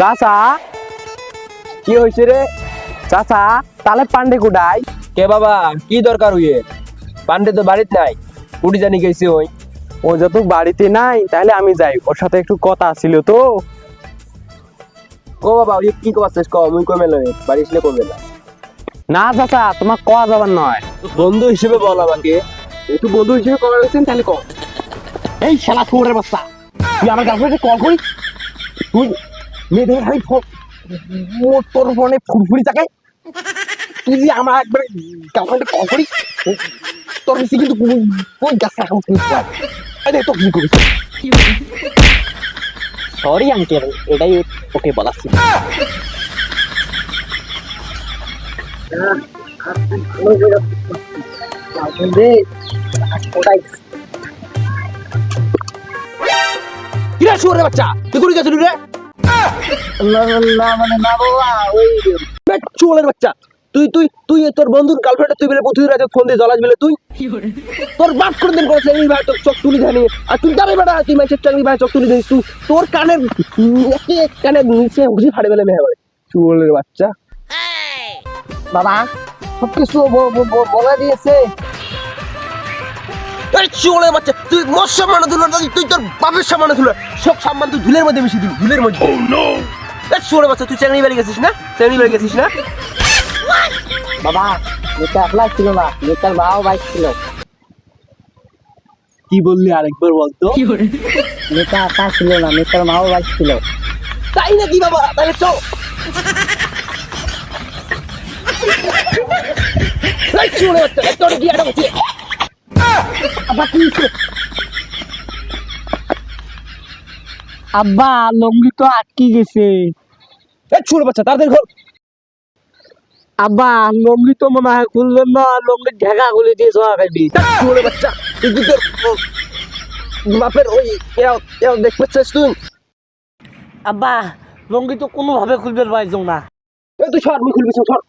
চাচা কি হয়েছে রে? চাচা তাহলে পান্ডে কুডাই। কে বাবা কি দরকার হইয়ে? পান্ডে তো বাড়িতে নাই উঠি জানি গেছি ওই। ও যত বাড়িতে নাই তাহলে আমি যাই ওর সাথে একটু কথা ছিল তো। ও বাবা ওই কি করছিস ক মুই কমে লই বাড়ি আসলে কমে না না চাচা তোমার কয়া যাবার নয়। বন্ধু হিসেবে বল আমাকে। একটু বন্ধু হিসেবে কল করেছেন তাহলে কল এই শালা শুয়োরের বাচ্চা তুই আমার গার্লফ্রেন্ডে কল করি তুই মেয়েদের খালি তোর ফোনে ফুরফুরি থাকে? তুই যে আমার একবার গার্লফ্রেন্ডে কল করি তোর বেশি কিন্তু কোন গাছ এখন আরে তো কি করিস? সরি আঙ্কেল এটাই ওকে বলা ছিল। কিরা শুয়োরের বাচ্চা? তুই করে গেছিলি রে? মানে না বাবা ওই চোরের বাচ্চা। তুই তুই তুই তোর বন্ধুর গার্লফ্রেন্ড তুই বলে প্রতিদিন রাতে ফোন দিয়ে জ্বলাস বলে তুই? তোর বাপ করে দিন করেছে? এই ভাই তোর চোখ তুলি জানি আর তুই যাবে বেটা তুই মাইসের চাকরি ভাই চোখ তুলি দিস তুই তোর কানের কানের নিচে ঘুষি ফাড়ে বেলে মেয়ে হবে চোরের বাচ্চা। বাবা সব কিছু বলে দিয়েছে। এই চোরের বাচ্চা? তুই মোর সম্মান ধুলো না তুই তোর বাপের সম্মান ধুলো সব সম্মান তুই ধুলের মধ্যে মিশিয়ে দিবি ধুলের মধ্যে। এই চোরের বাচ্চা তুই বাড়ি গেছিস না? বাড়ি গেছিস না? বাবা নেতা একলা ছিল না নেতার বাইক ছিল। কি বললি আরেকবার বলতো? নেতা একা ছিল না নেতার মাও বাইক ছিল। তাই নাকি বাবা? তাহলে চল। এই চোরের বাচ্চা তোর বসে আব্বা? লঙ্গি তো আটকে গেছে। চোরের বাচ্চা তাড়াতাড়ি আব্বা লঙ্গি তো মনে হয় খুললেন না লঙ্গির ঢেকা খুলে দিয়ে সোয়া চোরে বাচ্চা বাপের ওই দেখতে চাস তুই? আব্বা লঙ্গি তো কোনোভাবে খুলবে পাইছো না। তুই সর মুই খুলবি সর।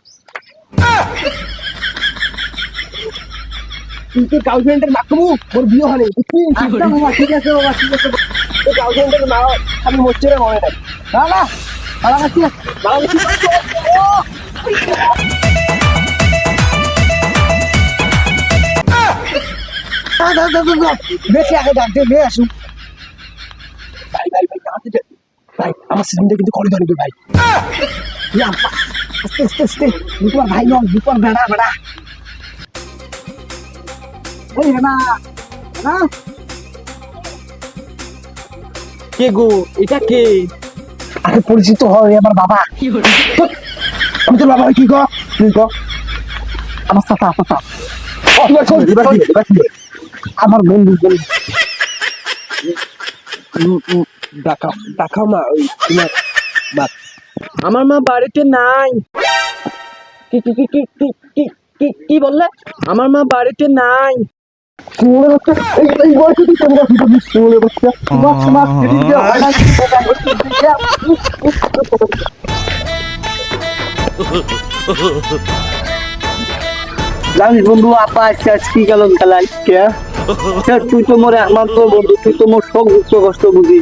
তুই তোর গার্লফ্রেন্ডের মাকমু মোর বিয়ে বাবা ঠিক আছে বাবা ঠিক আছে। তোর গার্লফ্রেন্ডের মা আমি মরছে রে মনে বেশি আগে ডাকতে বে আসুন ভাই ভাই ভাই আমাকে ভাই আমার কিন্তু করে ভাই। আস্তে আস্তে আস্তে। দুপুর ভাই নন দুপুর বেড়া বেড়া। গো? এটা কে? আরে পরিচিত হয় আমার বাবা। আমি তোর বাবা কি আমার সাথে আমার বন্ধু বন্ধু। মা ওই তোমার বাপ। আমার মা বাড়িতে নাই। কি কি কি কি কি কি বললে? আমার মা বাড়িতে নাই। বন্ধু আপা আজকে আজকে গেল খেলা আজকে। আচ্ছা, তুই তো মোর একমাত্র বন্ধু তুই তো মোর সব দুঃখ কষ্ট বুঝি।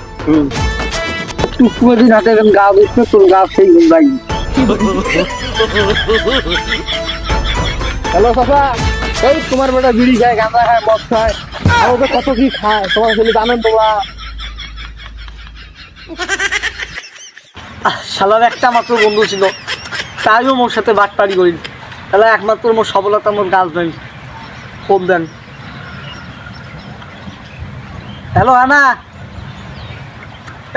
তুই কোনো দিন হাতে গা বুঝতে তোর গা সেই ভাই। হ্যালো সাফা এই তোমার বেটা বিড়ি খায় গাঁজা খায়, মদ খায়, আর ওদের কত কি খায়? তোমার ছেলে জানেন তোমরা শালার একটা মাত্র বন্ধু ছিল। তাইও মোর সাথে বাটপাড়ি করি তাহলে একমাত্র মোর সফলতা মোর গার্লফ্রেন্ড। ফোন দেন। হ্যালো, আনা।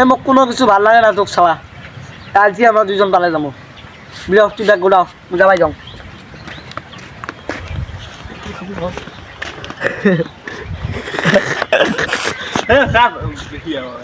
এ, মোক কোনো কিছু ভালো লাগে না তোক ছাড়া আজি আমরা দুজন পালাই যাব। বৃহস্পতিবার গোড়াও। যাবাই যাওঁ। Gaat hier hoor.